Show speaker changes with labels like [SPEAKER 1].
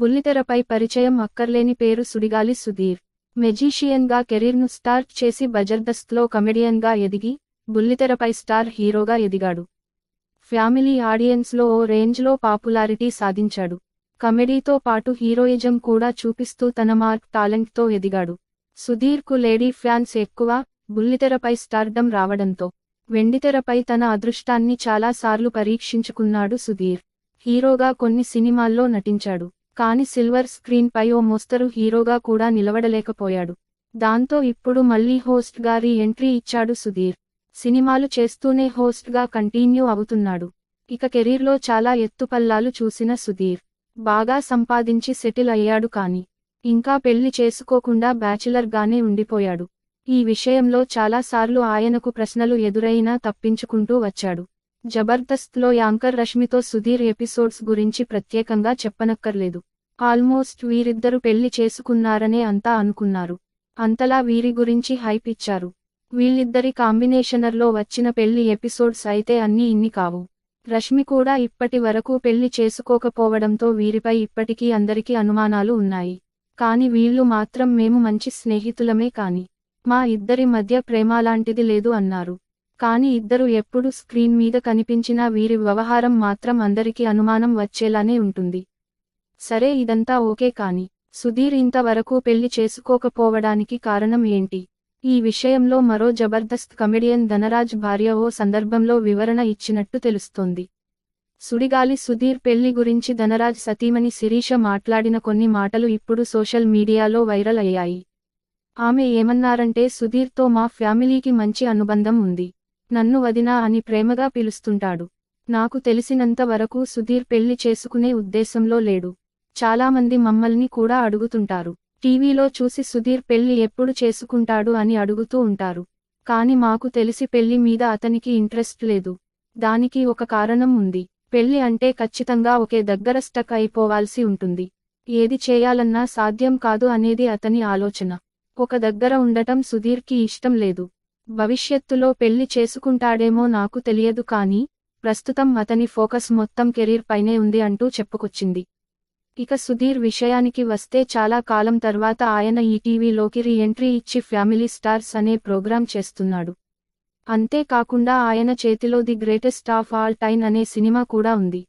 [SPEAKER 1] బుల్లితెరపై పరిచయం అక్కర్లేని పేరు సుడిగాలి సుధీర్. మెజీషియన్గా కెరీర్ను స్టార్ట్ చేసి బజర్దస్త్లో కమెడియన్గా ఎదిగి బుల్లితెరపై స్టార్ హీరోగా ఎదిగాడు. ఫ్యామిలీ ఆడియన్స్లో ఓ రేంజ్లో పాపులారిటీ సాధించాడు. కమెడీతో పాటు హీరోయిజం కూడా చూపిస్తూ తన మార్క్ టాలెంట్తో ఎదిగాడు. సుధీర్కు లేడీ ఫ్యాన్స్ ఎక్కువ బుల్లితెరపై స్టార్డం రావడంతో. వెండితెరపై తన అదృష్టాన్ని చాలాసార్లు పరీక్షించుకున్నాడు సుధీర్. హీరోగా కొన్ని సినిమాల్లో నటించాడు. కాని సిల్వర్ స్క్రీన్ పై ఓ మోస్తరు హీరోగా కూడా నిలవడలేకపోయాడు దాంతో ఇప్పుడు మళ్ళీ హోస్ట్ గారి ఎంట్రీ ఇచ్చాడు సుధీర్. సినిమాలు చేస్తూనే హోస్ట్గా కంటిన్యూ అవుతున్నాడు. ఇక కెరీర్లో చాలా ఎత్తుపల్లాలు చూసిన సుధీర్. బాగా సంపాదించి సెటిల్ అయ్యాడు కాని ఇంకా పెళ్ళి చేసుకోకుండా బ్యాచిలర్ గానే ఉండిపోయాడు. ఈ విషయంలో చాలాసార్లు ఆయనకు ప్రశ్నలు ఎదురైనా తప్పించుకుంటూ వచ్చాడు. జబర్దస్త్లో యాంకర్ రష్మితో సుధీర్ ఎపిసోడ్స్ గురించి ప్రత్యేకంగా చెప్పనక్కర్లేదు. ఆల్మోస్ట్ వీరిద్దరు పెళ్ళి చేసుకున్నారనే అంతా అనుకున్నారు. అంతలా వీరి గురించి హైప్ ఇచ్చారు. వీళ్ళిద్దరి కాంబినేషనర్లో వచ్చిన పెళ్ళి ఎపిసోడ్స్ అయితే అన్ని ఇన్ని కావు. రష్మి కూడా ఇప్పటి వరకు పెళ్ళి చేసుకోకపోవడంతో వీరిపై ఇప్పటికీ అందరికీ అనుమానాలు ఉన్నాయి. కాని వీళ్ళు మాత్రం మేము మంచి స్నేహితులమే కాని మా ఇద్దరి మధ్య ప్రేమాలాంటిది లేదు అన్నారు. కాని ఇద్దరు ఎప్పుడు స్క్రీన్ మీద కనిపించినా వీరి వ్యవహారం మాత్రం అందరికీ అనుమానం వచ్చేలానే ఉంటుంది. సరే ఇదంతా ఓకే కాని సుధీర్ ఇంతవరకు పెళ్ళి చేసుకోకపోవడానికి కారణం ఏంటి? ఈ విషయంలో మరో జబర్దస్త్ కమెడియన్ ధనరాజ్ భార్య ఓ సందర్భంలో వివరణ ఇచ్చినట్టు తెలుస్తోంది. సుడిగాలి సుధీర్ పెళ్ళి గురించి ధనరాజ్ సతీమణి శిరీష మాట్లాడిన కొన్ని మాటలు ఇప్పుడు సోషల్ మీడియాలో వైరల్ అయ్యాయి. ఆమె ఏమన్నారంటే సుధీర్తో మా ఫ్యామిలీకి మంచి అనుబంధం ఉంది. నన్ను వదినా అని ప్రేమగా పిలుస్తుంటాడు. నాకు తెలిసినంత వరకు సుధీర్ పెళ్ళి చేసుకునే ఉద్దేశంలో లేడు. చాలామంది మమ్మల్ని కూడా అడుగుతుంటారు. టీవీలో చూసి సుధీర్ పెళ్ళి ఎప్పుడు చేసుకుంటాడు అని అడుగుతూ ఉంటారు. కాని మాకు తెలిసి పెళ్ళి మీద అతనికి ఇంట్రెస్ట్ లేదు. దానికి ఒక కారణం ఉంది. పెళ్ళి అంటే ఖచ్చితంగా ఒకే దగ్గర స్టక్ అయిపోవాల్సి ఉంటుంది. ఏది చేయాలన్నా సాధ్యం కాదు అనేది అతని ఆలోచన. ఒక దగ్గర ఉండటం సుధీర్కి ఇష్టం లేదు. భవిష్యత్తులో పెళ్ళి చేసుకుంటాడేమో నాకు తెలియదు కానీ ప్రస్తుతం అతని ఫోకస్ మొత్తం కెరీర్ పైనే ఉంది అంటూ చెప్పుకొచ్చింది. ఇక సుధీర్ విషయానికి వస్తే చాలా కాలం తర్వాత ఆయన ఈ టీవీలోకి రీ ఎంట్రీ ఇచ్చి ఫ్యామిలీ స్టార్స్ అనే ప్రోగ్రాం చేస్తున్నాడు. అంతేకాకుండా ఆయన చేతిలో the greatest of all time అనే సినిమా కూడా ఉంది.